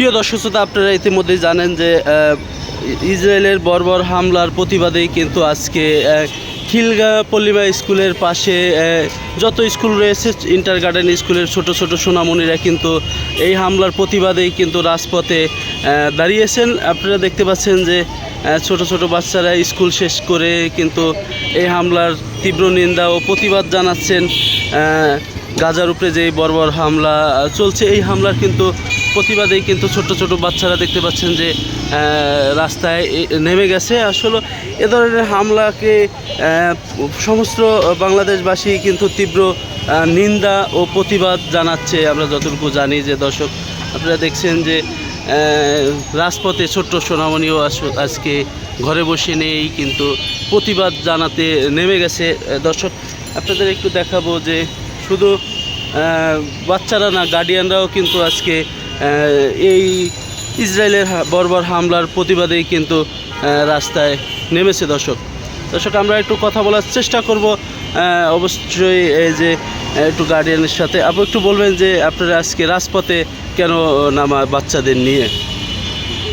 প্রিয় দর্শক শ্রোতা, আপনারা ইতিমধ্যে জানেন যে ইসরায়েলের বর্বর হামলার প্রতিবাদেই কিন্তু আজকে খিলগা পল্লিমা স্কুলের পাশে যত স্কুল রয়েছে, ইন্টার গার্ডেন স্কুলের ছোট ছোট সোনামণিরা কিন্তু এই হামলার প্রতিবাদেই কিন্তু রাজপথে দাঁড়িয়েছেন। আপনারা দেখতে পাচ্ছেন যে ছোট ছোট বাচ্চারা স্কুল শেষ করে কিন্তু এই হামলার তীব্র নিন্দা ও প্রতিবাদ জানাচ্ছেন। গাজার উপরে যে বর্বর হামলা চলছে, এই হামলার কিন্তু প্রতিবাদেই কিন্তু ছোট ছোট বাচ্চারা দেখতে পাচ্ছেন যে রাস্তায় নেমে গেছে। আসলে এ ধরনের হামলাকে সমস্ত বাংলাদেশবাসী কিন্তু তীব্র নিন্দা ও প্রতিবাদ জানাচ্ছে। আমরা যতটুকু জানি যে দর্শক, আপনারা দেখছেন যে রাজপথে ছোট্ট সোনামণিও আজকে ঘরে বসে নেই, কিন্তু প্রতিবাদ জানাতে নেমে গেছে। দর্শক, আপনাদের একটু দেখাবো যে, শুধু বাচ্চারা না গার্ডিয়ানরাও কিন্তু আজকে এই ইসরায়েলের বর্বর হামলার প্রতিবাদেই কিন্তু রাস্তায় নেমেছে দর্শক। দর্শক, আমরা একটু কথা বলার চেষ্টা করব। অবশ্যই এই যে একটু গার্ডিয়ানের সাথে। আপনি একটু বলবেন যে, আপনারা আজকে রাজপথে কেন নামা বাচ্চাদের নিয়ে?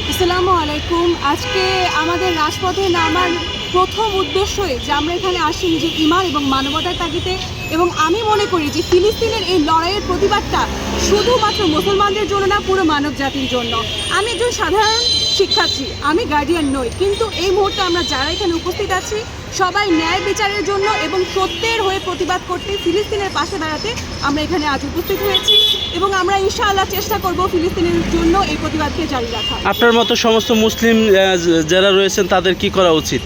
আসসালামু আলাইকুম। আজকে আমাদের রাজপথে নামার প্রথম উদ্দেশ্যই যে আমরা এখানে আসি যে ইমান এবং মানবতার তাগিদে এবং আমি মনে করি যে ফিলিস্তিনের এই লড়াইয়ের প্রতিবাদটা শুধুমাত্র মুসলমানদের জন্য না, পুরো মানব জাতির জন্য। আমি একজন সাধারণ শিক্ষার্থী, আমি গার্ডিয়ান নই, কিন্তু এই মুহূর্তে আমরা যারা এখানে উপস্থিত আছি, সবাই ন্যায় বিচারের জন্য এবং সত্যের হয়ে প্রতিবাদ করতে ফিলিস্তিনের পাশে দাঁড়াতে আমরা এখানে আজ উপস্থিত হয়েছি এবং আমরা ইনশাআল্লাহ চেষ্টা করব ফিলিস্তিনের জন্য এই প্রতিবাদকে জারি রাখা আপনার মতো সমস্ত মুসলিম যারা রয়েছেন তাদের কি করা উচিত?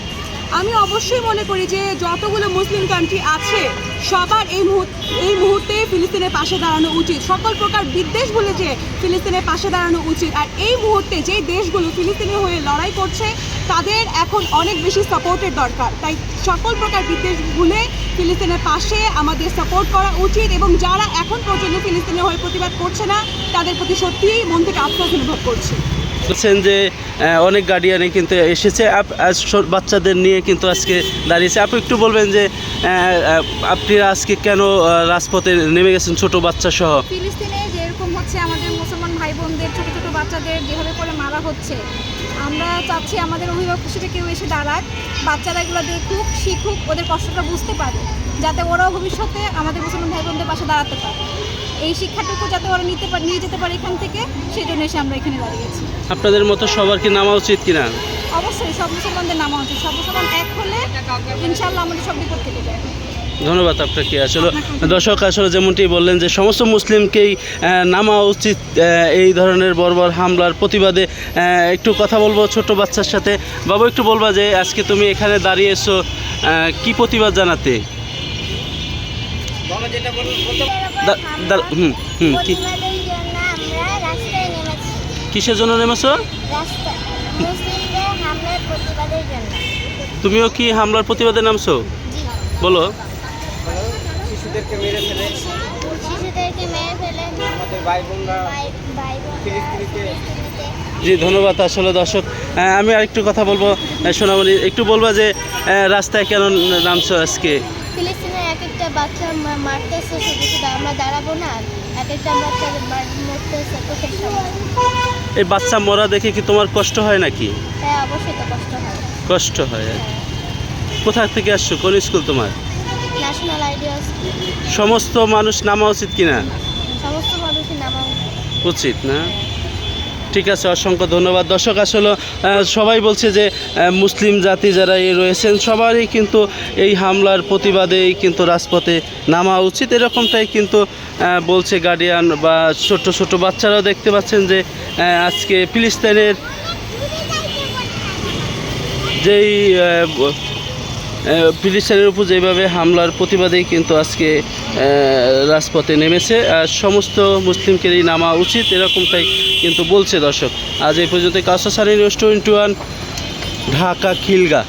আমি অবশ্যই মনে করি যে যতগুলো মুসলিম কান্ট্রি আছে, সবার এই মুহূর্তে এই মুহূর্তে ফিলিস্তিনের পাশে দাঁড়ানো উচিত। সকল প্রকার বিদ্বেষ ভুলে যে ফিলিস্তিনের পাশে দাঁড়ানো উচিত। আর এই মুহূর্তে যেই দেশগুলো ফিলিস্তিনের হয়ে লড়াই করছে, তাদের এখন অনেক বেশি সাপোর্টের দরকার। তাই সকল প্রকার বিদ্বেষ ভুলে ফিলিস্তিনের পাশে আমাদের সাপোর্ট করা উচিত এবং যারা এখন পর্যন্ত ফিলিস্তিনের হয়ে প্রতিবাদ করছে না, তাদের প্রতি সত্যিই মন থেকে আফসোস অনুভব করছি। বলছেন যে অনেক গার্ডিয়ানে কিন্তু এসেছে। বাচ্চাদের নিয়ে কিন্তু আজকে দাঁড়িয়েছে। আপনি একটু বলবেন যে আপনারা আজকে কেন রাজপথে নেমে গেছেন ছোট বাচ্চা সহ? যেরকম হচ্ছে আমাদের মুসলমান ভাই বোনদের ছোটো ছোটো বাচ্চাদের যেভাবে করে মারা হচ্ছে, আমরা চাচ্ছি আমাদের অভিভাবক হিসেবে কেউ এসে দাঁড়াক, বাচ্চারা এগুলো দেখুক, শিখুক, ওদের কষ্টটা বুঝতে পারে যাতে ওরাও ভবিষ্যতে আমাদের মুসলমান ভাই বোনদের পাশে দাঁড়াতে পারে। এই শিক্ষাটুকু যাতে ওরা নিতে পারে নিয়ে যেতে পারে এখান থেকে সেই জন্য এসে আমরা এখানে দাঁড়িয়েছি আপনাদের মতো সবার কি নামা উচিত কিনা? অবশ্যই সব মুসলমানদের নামা উচিত। সব মুসলমান এক হলে ইনশাল্লাহ আমাদের সব বিপদ কেটে যায়। ধন্যবাদ আপনাকে। আসলে দর্শক আসলে যেমনটি বললেন যে সমস্ত মুসলিমকেই নামা উচিত এই ধরনের বর্বর হামলার প্রতিবাদে একটু কথা বলব ছোট বাচ্চার সাথে। বাবু একটু বলবা যে আজকে তুমি এখানে দাঁড়িয়েছো কি প্রতিবাদ জানাতে? হুম হুম কি? কিসের জন্য নেমেছো? তুমিও কি হামলার প্রতিবাদে নামছো? বলো। শিশুদেরকে মেরে ফেলে শিশুদেরকে মেরে ফেলে আমাদের ভাই বোনরা ভাই ভাই বোন ফিলিস্তিনিতে জি ধন্যবাদ আসলে দর্শক। আমি আরেকটু কথা বলব সোনামণি একটু বলবা যে রাস্তায় কেন নামছো আজকে? ফিলিস্তিনের এক একটা বাচ্চা মারতেছে শুধু শুধু আমরা দাঁড়াবো না। এক একটা বাচ্চা মার- মরতেছে চোখের সামনে এই বাচ্চা মরা দেখে কি তোমার কষ্ট হয় নাকি? অবশ্যই তো কষ্ট হয়। কষ্ট হয় কোথা থেকে আসছো? কোন স্কুল তোমার? ন্যাশনাল সমস্ত মানুষ নামা উচিত কিনা? উচিত, না? ঠিক আছে, অসংখ্য ধন্যবাদ। দর্শক, আসলে সবাই বলছে যে মুসলিম জাতি যারা এই রয়েছেন, সবারই কিন্তু এই হামলার প্রতিবাদেই কিন্তু রাজপথে নামা উচিত। এরকমটাই কিন্তু বলছে গার্ডিয়ান বা ছোট ছোট বাচ্চারাও দেখতে পাচ্ছেন যে আজকে ফিলিস্তিনের যেই ফিলিস্তিনের উপর যেভাবে হামলার প্রতিবাদেই কিন্তু আজকে রাজপথে নেমেছে, আর সমস্ত মুসলিমকেরই নামা উচিত, এরকমটাই কিন্তু বলছে দর্শক। আজ এই পর্যন্ত কাউসাসারি news twenty one Dhaka Khilgaon